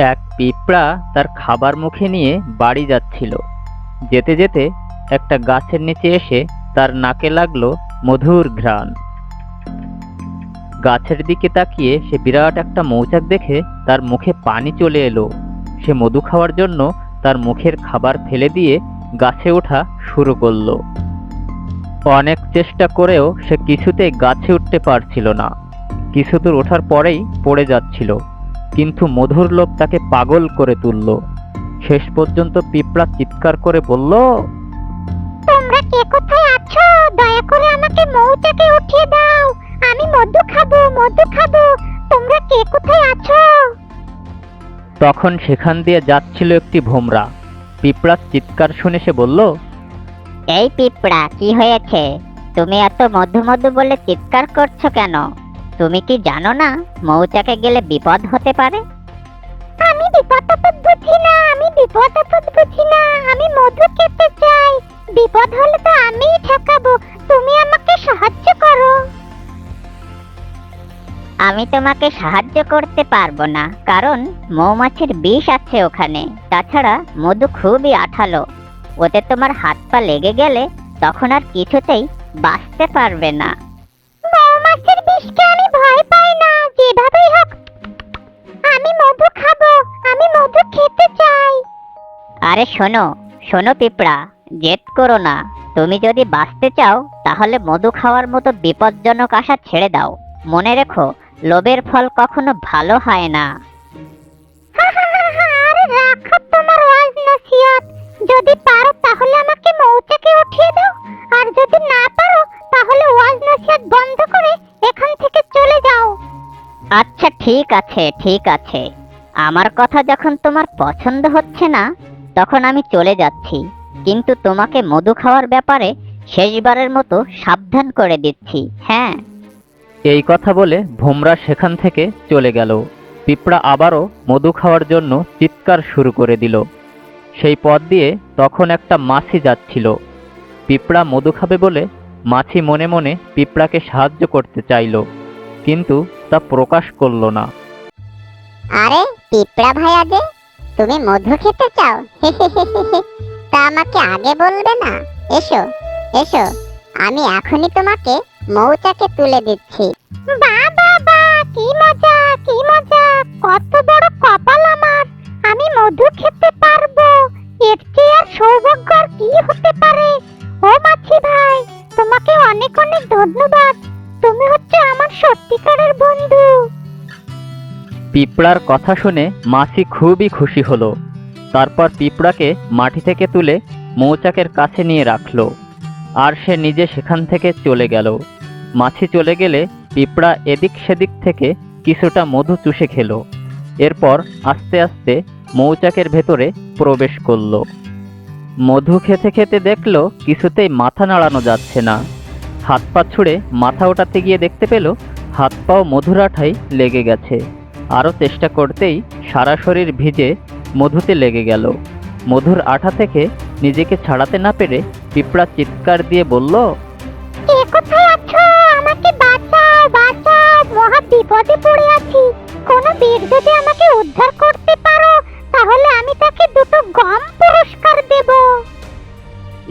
এক পিঁপড়া তার খাবার মুখে নিয়ে বাড়ি যাচ্ছিল। যেতে যেতে একটা গাছের নিচে এসে তার নাকে লাগল মধুর ঘ্রাণ। গাছের দিকে তাকিয়ে সে বিরাট একটা মৌচাক দেখে তার মুখে পানি চলে এলো। সে মধু খাওয়ার জন্য তার মুখের খাবার ফেলে দিয়ে গাছে ওঠা শুরু করল। অনেক চেষ্টা করেও সে কিছুতেই গাছে উঠতে পারছিল না। কিছু দূর ওঠার পরেই পড়ে যাচ্ছিল। কিন্তু মধুর লোভ তাকে পাগল করে তুলল। শেষ পর্যন্ত পিঁপড়া চিৎকার করে বলল তোমরা কে কোথায় আছো? দয়া করে আমাকে মৌচাকে উঠিয়ে দাও। আমি মধু খাব মধু খাব। তোমরা কে কোথায় আছো? তখন সেখান দিয়ে যাচ্ছিল একটি ভোমরা। পিঁপড়ার চিৎকার শুনে সে বলল এই পিঁপড়া কি হয়েছে? তুমি এত মধু মধু বলে চিৎকার করছ কেন? তুমি কি জানো না মৌচাকে গেলে বিপদ হতে পারে? আমি বিপদ আপদ বুঝি না আমি বিপদ আপদ বুঝি না আমি মধু খেতে চাই। বিপদ হলে তো আমিই ঠেকাবো তুমি আমাকে সাহায্য করো। আমি তোমাকে সাহায্য করতে পারব না কারণ মৌমাছির বিষ আছে ওখানে। তাছাড়া মধু খুবই আঠালো। ওতে তোমার হাত পা লেগে গেলে তখন আর কিছুতেই বাঁচতে পারবে না। যেভাবেই হোক আমি মধু খাব আমি মধু খেতে চাই। আরে শোনো শোনো পিঁপড়া জেদ করো না। তুমি যদি বাঁচতে চাও তাহলে মধু খাওয়ার মতো বিপজ্জনক আশা ছেড়ে দাও। মনে রেখো লোভের ফল কখনো ভালো হয় না। আরে রাখো তোমার ঠিক আছে ঠিক আছে। আমার কথা যখন তোমার পছন্দ হচ্ছে না, তখন আমি চলে যাচ্ছি। কিন্তু তোমাকে মধু খাওয়ার ব্যাপারে শেষবারের মতো সাবধান করে দিচ্ছি হ্যাঁ। এই কথা বলে ভোমরা সেখান থেকে চলে গেল। পিঁপড়া আবারও মধু খাওয়ার জন্য চিৎকার শুরু করে দিল। সেই পথ দিয়ে তখন একটা মাছি যাচ্ছিল। পিঁপড়া মধু খাবে বলে মাছি মনে মনে পিঁপড়াকে সাহায্য করতে চাইল। কিন্তু তা প্রকাশ করল না। আরে পিঁপড়া ভাইয়া যে তুমি মধু খেতে চাও? তা আমাকে আগে বলবে না? এসো এসো। আমি এখনই তোমাকে মৌচাকে তুলে দিচ্ছি। বাবা বা কি মজা কি মজা কত বড় কপাল আমার। আমি মধু খেতে পারব। এর চেয়ে আর সৌভাগ্য আর কি হতে পারে? ও মাছি ভাই তোমাকে অনেক অনেক ধন্যবাদ। তুমি হচ্ছে আমার সত্যিকারের বন্ধু। পিঁপড়ার কথা শুনে মাছি খুবই খুশি হলো। তারপর পিঁপড়াকে মাটি থেকে তুলে মৌচাকের কাছে নিয়ে রাখল। আর সে নিজে সেখান থেকে চলে গেল। মাছি চলে গেলে পিঁপড়া এদিক সেদিক থেকে কিছুটা মধু চুষে খেলো। এরপর আস্তে আস্তে মৌচাকের ভেতরে প্রবেশ করল। মধু খেতে খেতে দেখল কিছুতেই মাথা নাড়ানো যাচ্ছে না। হাত পা ছুঁড়ে মাথা ওঠাতে গিয়ে দেখতে পেল, হাত পাও মধুর আঠায় লেগে গেছে। আরও চেষ্টা করতেই সারা শরীর ভিজে মধুতে লেগে গেল। মধুর আঠা থেকে নিজেকে ছাড়াতে না পেরে পিঁপড়া চিৎকার দিয়ে বলল আমাকে বাঁচাও বাঁচাও, মহা বিপদে পড়ে আছি। কোন বীর যদি আমাকে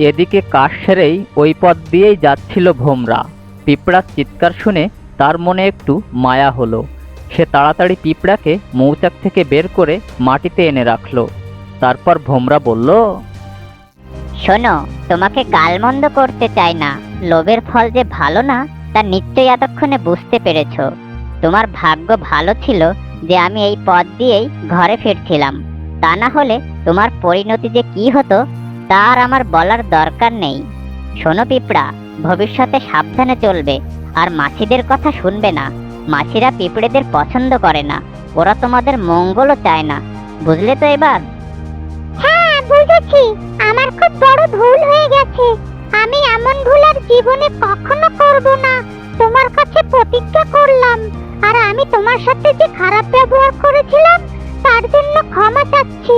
এদিকে কাশ সেরেই ওই পথ দিয়েই যাচ্ছিল ভোমরা। পিঁপড়ার চিৎকার শুনে তার মনে একটু মায়া হলো। সে তাড়াতাড়ি পিঁপড়াকে মৌচাক থেকে বের করে মাটিতে এনে রাখল। তারপর ভোমরা বলল, শোনো, তোমাকে গালমন্দ করতে চাই না। লোভের ফল যে ভালো না, তা নিশ্চয়ই এতক্ষণে বুঝতে পেরেছ। তোমার ভাগ্য ভালো ছিল যে আমি এই পথ দিয়েই ঘরে ফিরছিলাম। তা না হলে তোমার পরিণতি যে কি হতো তার আমার বলার দরকার নেই। শোনো পিঁপড়া, ভবিষ্যতে সাবধানে চলবে, আর মাছিদের কথা শুনবে না। মাছিরা পিঁপড়েদের পছন্দ করে না, ওরা তোমাদের মঙ্গলও চায় না, বুঝলে তো এবার? হ্যাঁ বুঝেছি। আমার খুব বড় ভুল হয়ে গেছে। আমি এমন ভুল আর জীবনে কখনো করব না। তোমার কাছে প্রতিজ্ঞা করলাম, আর আমি তোমার সাথে যে খারাপ ব্যবহার করেছিলাম, তার জন্য ক্ষমা চাচ্ছি।